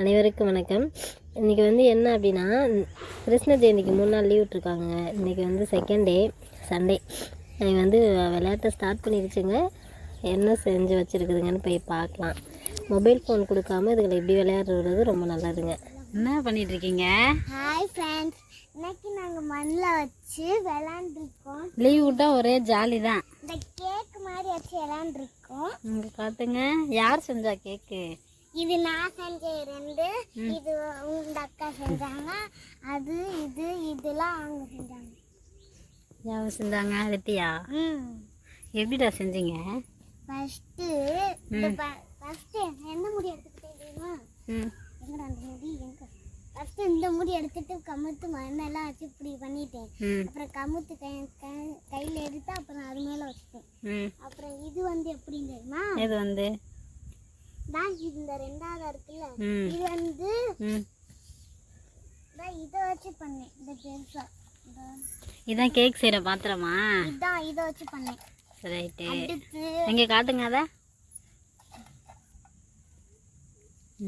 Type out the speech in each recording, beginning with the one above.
அனைவருக்கும் வணக்கம். இன்றைக்கி வந்து என்ன அப்படின்னா கிருஷ்ண ஜெயந்திக்கு மூணு நாள் லீவ் விட்ருக்காங்க இன்றைக்கி வந்து செகண்ட் டே சண்டே எனக்கு வந்து விளையாட்டை ஸ்டார்ட் பண்ணிருச்சுங்க. என்ன செஞ்சு வச்சுருக்குதுங்கன்னு போய் பார்க்கலாம். மொபைல் ஃபோன் கொடுக்காம இதுகளை இப்படி விளையாடுறது ரொம்ப நல்லதுங்க. என்ன பண்ணிட்டு இருக்கீங்க ஹாய் ஃப்ரெண்ட்ஸ் இன்னைக்கு நாங்கள் மண்ணில் வச்சு விளாண்டுருக்கோம் லீவ் விட்டா ஒரே ஜாலி தான் இந்த கேக் மாதிரி வச்சு விளாண்டுருக்கோம் இங்கே பார்த்துங்க யார் செஞ்சா கேக்கு இது நான் செஞ்ச ரெண்டு இது உங்க அக்கா செஞ்சாங்க. அது இது இதெல்லாம் அவங்க செஞ்சாங்க. யார் செஞ்சாங்க? ம். எப்படிடா செஞ்சீங்க? ஃபஸ்ட்டு இந்த ஃபஸ்ட்டு எந்த முடி எடுத்துக்கிட்டே தெரியுமா? எங்கடா அந்த முடி? எங்க? ஃபஸ்ட்டு இந்த முடி எடுத்துட்டு கமுத்து மண்ணெல்லாம் வச்சு இப்படி பண்ணிட்டேன். அப்புறம் கமுத்து கை கையில எடுத்து அப்புறம் அது மேலே வச்சுட்டேன். அப்புறம் இது வந்து எப்படின்னு தெரியுமா? இது வந்து? தான் இந்த ரெண்டாவது இருக்குல்ல இது வந்து இதை வச்சு பண்ணேன் இந்த பெருசா. இதான் கேக் செய்கிற பாத்திரமா? இதான் இதை வச்சு பண்ணேன். ரைட்டு எங்கே காட்டுங்க அதை.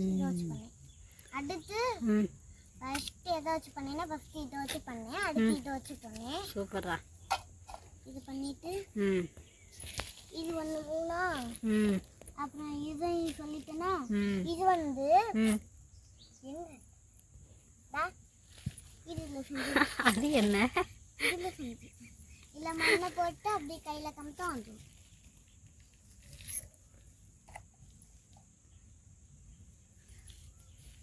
இதை வச்சு பண்ணேன். அடுத்து ஃபர்ஸ்ட் எதை வச்சு பண்ணேன்னா ஃபர்ஸ்ட் இதை வச்சு பண்ணேன். அடுத்து இதை வச்சு பண்ணேன். சூப்பர்ரா இது பண்ணிட்டு இது ஒன்று மூணா? ம். அப்புறம் இதை சொல்லிட்டேன்னா இது வந்து என்ன? அது என்ன? இல்லை மண்ணை போட்டு அப்படியே கையில் கமிட்டா வந்துடும்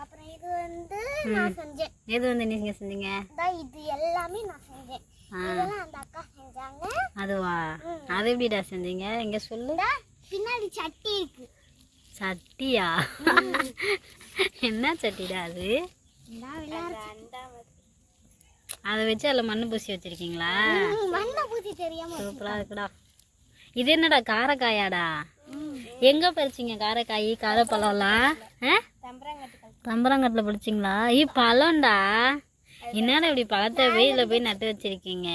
அப்புறம் இது வந்து நான் செஞ்சேன். எது வந்து நீங்கள் செஞ்சீங்க? தான் இது எல்லாமே நான் செஞ்சேன். இதெல்லாம் அந்த அக்கா செஞ்சாங்க. அதுவா? அது எப்படிடா செஞ்சீங்க? எங்கே சொல்லு. பின்னாடி சட்டி இருக்கு. சட்டியா? என்ன சட்டிடா அது? அதை வச்சு அதில் மண்ணு பூசி வச்சிருக்கீங்களா? மண்ணை பூச்சி தெரியாம சூப்பராக இருக்குடா. இது என்னடா காரக்காயாடா? எங்கே பறிச்சிங்க காரைக்காய் காரைப்பழம்லாம்? தம்பரங்கட்டில் பிடிச்சிங்களா ஈ பழம்டா. என்னடா இப்படி பழத்தை வெயிலில் போய் நட்டு வச்சிருக்கீங்க?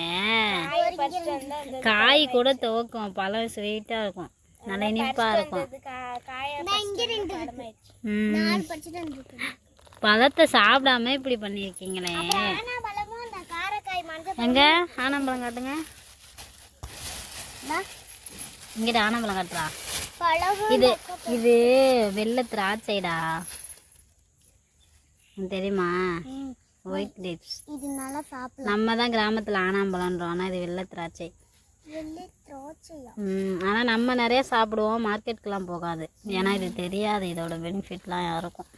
காய் கூட துவக்கும் பழம் ஸ்வீட்டாக இருக்கும். நல்லா இனிப்பாக இருக்கும். பழத்தை சாப்பிடாம இப்படி பண்ணியிருக்கீங்களே? மஞ்சள் எங்க? ஆனம்பழம் காட்டுங்க. இங்கிட்ட ஆனம்பழம் காட்டுறா. இது இது வெள்ளை திராட்சைடா. தெரியுமா. ஒயிட் கிரேப்ஸ் நம்ம தான் கிராமத்தில் ஆனாம்பழம்ன்றோம். ஆனால் இது வெள்ளை திராட்சை. ஆனால் நம்ம நிறைய சாப்பிடுவோம் மார்க்கெட்டுக்கெலாம் போகாது. ஏன்னா இது தெரியாது இதோட பெனிஃபிட்லாம் யாருக்கும்.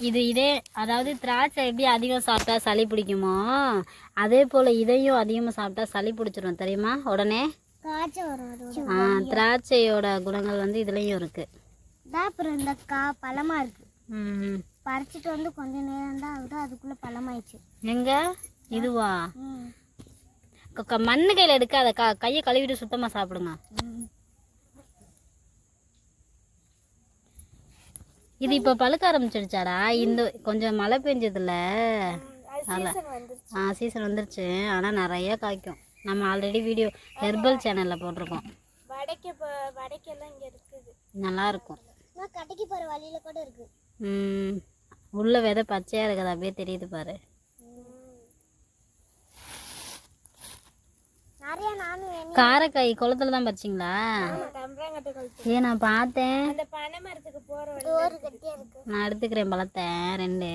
இது இது அதாவது திராட்சை எப்படி அதிகம் சாப்பிட்டா சளி பிடிக்குமோ அதே போல் இதையும் அதிகமாக சாப்பிட்டா சளி பிடிச்சிரும் தெரியுமா? உடனே? ஆ, திராட்சையோட குணங்கள் வந்து இதுலேயும் இருக்குது அப்புறம் இந்த கா பழமா இருக்கு. ம். பறிச்சுட்டு வந்து கொஞ்ச நேரம் தான் ஆகுது. அதுக்குள்ள பழமாயிடுச்சு. எங்க? இதுவா? மண்ணு கையில் எடுக்காத. க கையை கழுவிட்டு சுத்தமாக சாப்பிடுங்க. இது இப்போ பழுக்க ஆரம்பிச்சிடுச்சாடா? இந்த கொஞ்சம் மழை பெஞ்சதுல. ஆ சீசன் வந்துருச்சு. ஆனால் நிறைய காய்க்கும். நம்ம ஆல்ரெடி வீடியோ ஹெர்பல் சேனலில் போட்டிருக்கோம். இருக்குது. நல்லா இருக்கும். கடைக்கு போகிற வழியில கூட இருக்கு. ம், உள்ள விதை பச்சையாக இருக்குது அப்படியே தெரியுது பாரு. நிறைய நானும் வேணும் காரைக்காய் குளத்துல தான் பறிச்சிங்களா? ஏ நான் பார்த்தேன். இருக்கு. நான் எடுத்துக்கிறேன் பழத்தை. ரெண்டு.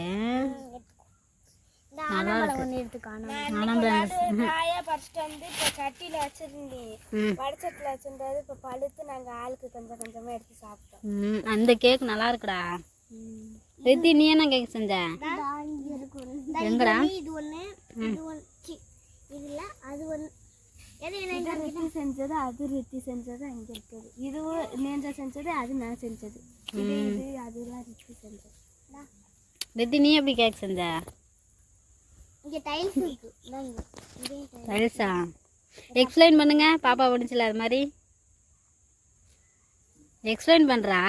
வந்து இப்போ சட்டியில் வச்சிருந்தேன். வடச்சட்டில் வச்சிருந்தது. இப்போ பழுத்து நாங்கள் ஆளுக்கு கொஞ்சம் கொஞ்சமாக எடுத்து சாப்பிட்டோம். அந்த கேக் நல்லா இருக்குடா. ரித்தி நீ என்ன கேக் செஞ்ச? எங்கடா? இது ஒன்று இது ஒன்று இதில் அது என்ன ரித்தி செஞ்சது அது ரித்தி செஞ்சது அங்கே இருக்குது. இது நேஞ்சா செஞ்சது அது நான் செஞ்சது. இது இது அதெல்லாம் ரித்தி செஞ்சது. ரித்தி நீ எப்படி கேக் செஞ்ச? இங்கே டைல்ஸ் இருக்கு. ரைஸா எக்ஸ்பிளைன் பண்ணுங்க பாப்பா படிச்சல அது மாதிரி. எக்ஸ்பிளைன் பண்ணுறா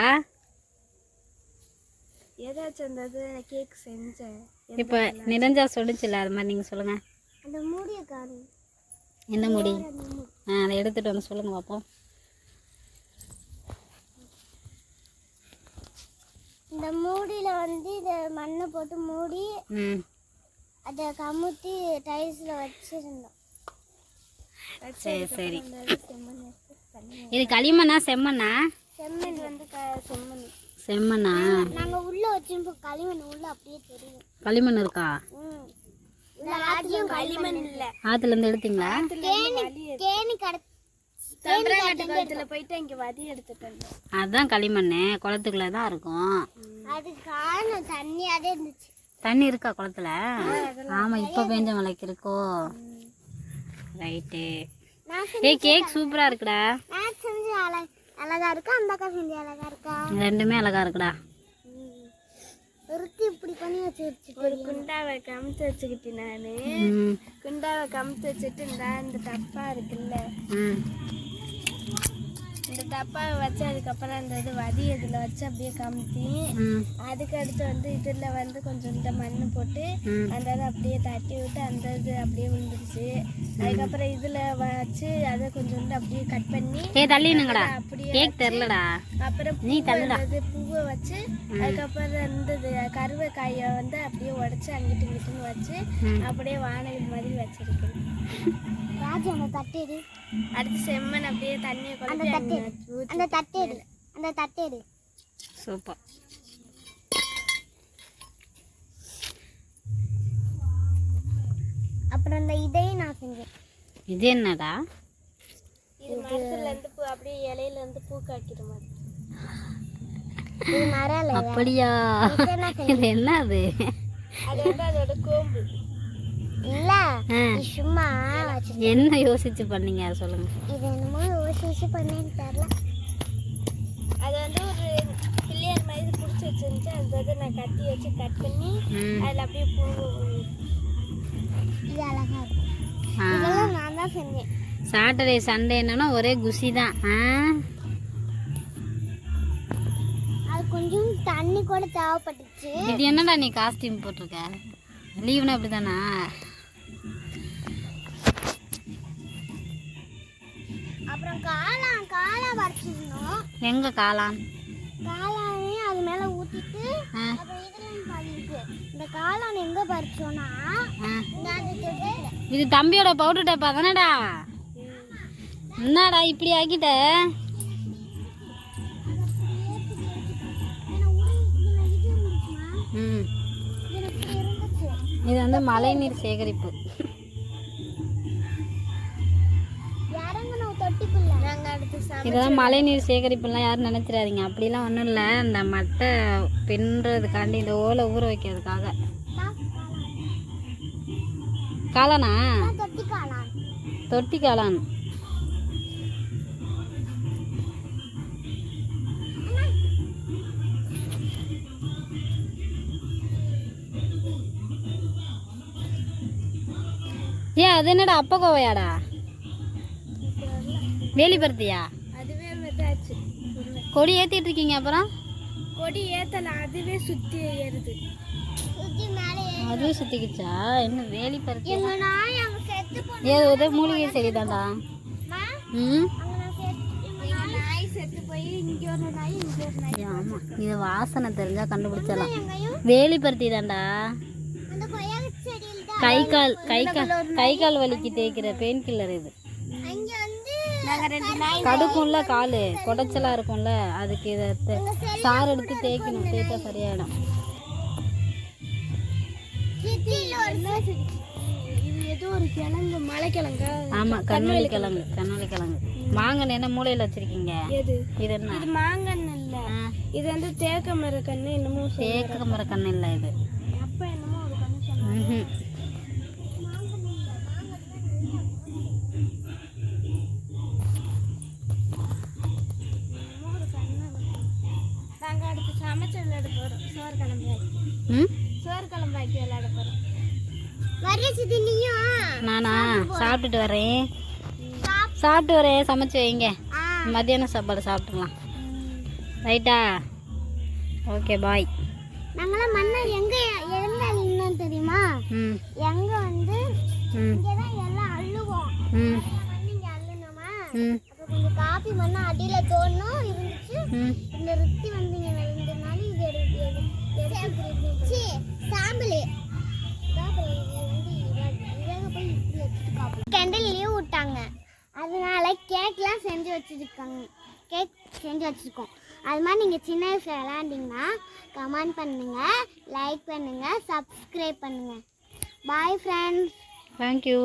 ஏதாச்சும் அந்த கேக் செஞ்சேன். இப்போ நிறைஞ்சா சொல்லிச்சுல அது மாதிரி நீங்கள் சொல்லுங்க. அந்த மூடிய காரு என்ன முடி? ஆ அதை எடுத்துகிட்டு வந்து சொல்லுங்க பார்ப்போம் இந்த மூடியில் வந்து இதை மண்ணை போட்டு மூடி அதை கமுத்தி டைல்ஸில் வச்சுருந்தோம். சரி சரி. இது களிமண்ணா செம்மண்ணா? செம்மண் வந்து க செம்மண். செம்மண்ணா? நாங்கள் உள்ளே வச்சிருப்போம் களிமண் உள்ள அப்படியே தெரியும். களிமண் இருக்கா? களிமண் இல்லை. ஆத்துல இருந்து எடுத்தீங்களா? கேணி கேணி கடை குளத்துல போயிட்டு இங்கே வதி எடுத்துட்டு அதுதான் களிமண் குளத்துக்குள்ள தான் இருக்கும். அது காணும். தண்ணியாவே இருந்துச்சு. தண்ணி இருக்கா குளத்துல? ஆமா இப்ப பெஞ்ச மலைக்கு இருக்கோ. ரைட்டு. ஏய் கேக் சூப்பரா இருக்குடா. நான் செஞ்சு அழகா இருக்கா? அந்த அக்கா செஞ்சு அழகா இருக்கா? ரெண்டுமே அழகா இருக்குடா. ஒருத்தி இப்படி பண்ணி வச்சிருச்சு ஒரு குண்டாவை கமுத்து வச்சுக்கிட்டு நானு. குண்டாவை கமுத்து வச்சுட்டு இந்த இந்த டப்பா இருக்குல்ல. இந்த டப்பாவை வச்சு அதுக்கப்புறம் அந்த இது வதி இதில் வச்சு அப்படியே கமுத்தி அதுக்கு அடுத்து வந்து இதில் வந்து கொஞ்சம் இந்த மண் போட்டு அந்த இதை அப்படியே தட்டி விட்டு அந்த இது அப்படியே விழுந்துருச்சு அதுக்கப்புறம் இதில் வச்சு அதை கொஞ்சோண்டு அப்படியே கட் பண்ணி ஏய் தள்ளி நிங்கடா அப்படியே கேக் தெரிலடா. அப்புறம் நீ பூவை தள்ளுடா. பூவை வச்சு அதுக்கப்புறம் இந்த இது கருவேக்காயை வந்து அப்படியே உடச்சி அங்கிட்டு இங்கிட்டுன்னு வச்சு. அப்படியே வானவில் மாதிரி வச்சிருக்கு ராஜா அந்த தட்டேடு அடுத்து செம்மண் அப்படியே தண்ணியை கொண்டு அந்த தட்டேடு அந்த தட்டேடு சூப்பர். அப்புறம் அந்த இதையும் நான் செஞ்சேன். இது என்னடா இது மரத்துல இருந்து பூ அப்படியே இலையில இருந்து பூ காய்க்கிற மாதிரி. அப்படியா? இது என்ன அது அது வந்து அதோட கோம்பு. இல்ல சும்மா என்ன யோசிச்சு பண்ணீங்க? அதை சொல்லுங்க. இது என்னமோ யோசிச்சு பண்ணேன்னு தெரியல. அது வந்து ஒரு பிள்ளையார் மாதிரி பிடிச்சி வச்சிருந்துச்சு அந்த இதை நான் கத்தி வச்சு கட் பண்ணி அதில் அப்படியே பூ இது அழகா இருக்கும். இதெல்லாம் நான் தான் செஞ்சேன். சாட்டர்டே சண்டே என்னன்னா ஒரே குஷி தான் ஆ? அது கொஞ்சம் தண்ணி கூட தேவைப்பட்டுச்சு. இது என்னடா நீ காஸ்டியூம் போட்டிருக்க? லீவுனா அப்படி தானா அப்புறம் காளான் காளான் பறிச்சிருந்தோம் எங்க காளான்? காளானையும் அது மேலே அப்புறம் பாதிக்கு இந்த காளான் எங்கே தொட்டியில். இது தம்பியோட பவுடர் டப்பா தானடா? என்னடா இப்படி ஆக்கிட்ட இது வந்து சேகரிப்பு. தொட்டிக்குள்ள நாங்கள் அடுத்து இதெல்லாம் மழைநீர் சேகரிப்புலாம் யாரும் நினைச்சிடாதீங்க. அப்படிலாம் ஒன்றும் இல்லை. இந்த மட்டை பின்னுறதுக்காண்டி இந்த ஓலை ஊற வைக்கிறதுக்காக. காளானா. தொட்டி காளான். ஏன் அது என்னடா அப்ப கோவையாடா? வேலிபருத்தியா அதுவே மெதாச்சு கொடி ஏத்திட்டு இருக்கீங்க அப்புறம்? கொடி ஏத்தல அதுவே சுத்தி ஏறுது. சுத்தி மேலே அதுவும் சுத்திக்கிச்சா? என்ன வேலிபருத்தி எங்க நாய் அங்க செத்து போனா ஏதோ உதவி மூலிகை செடிதான்டா. ம் அங்க நான் செத்து எங்க நாய் செத்து போய் இங்க ஒரு நாய் இங்க ஒரு நாய். ஆமா. இது வாசனை தெரிஞ்சா கண்டுபிடிச்சிடலாம். எங்கேயும். வேலிபருத்தி தான்டா அந்த கொய்யா செடியில் தான் கை கால் கை கால் கை கால் வலிக்கு தேய்க்கிற பெயின் கில்லர் இது. கடுக்கும்ல கால் குடைச்சலா இருக்கும்ல அதுக்கு இதை சாறு எடுத்து தேய்க்கணும் தேய்ச்சா சரியாயிடும். ஆமா கண்ணொலி கிழங்கு கண்ணொலி கிழங்கு. மாங்கன்னு என்ன மூலையில வச்சிருக்கீங்க? இது என்ன? இது மாங்கன்னு இல்ல. ஆ, இது வந்து தேக்க மர கண்ணு என்னமோ தேக்க மர கண்ணு இல்லை இது. அப்ப என்னமோ ஒரு கண்ணு நானா? சாப்பிட்டுட்டு வரேன் சாப்பிட்டு வரேன். சமைச்சு வைங்க. மத்தியானம் சாப்பாடு சாப்பிட்டுக்கலாம். ரைட்டா? Okay bye. நாங்களாம் மன்னர் எங்க விட்டாங்க. அதனால கேக்லாம் செஞ்சு வச்சுருக்காங்க. கேக் செஞ்சு வச்சுருக்கோம். அது மாதிரி நீங்கள் சின்ன வயசில் விளாண்டிங்கன்னா கமெண்ட் பண்ணுங்கள் லைக் பண்ணுங்கள் சப்ஸ்கிரைப் பண்ணுங்கள் பாய் ஃப்ரெண்ட்ஸ் தேங்க்யூ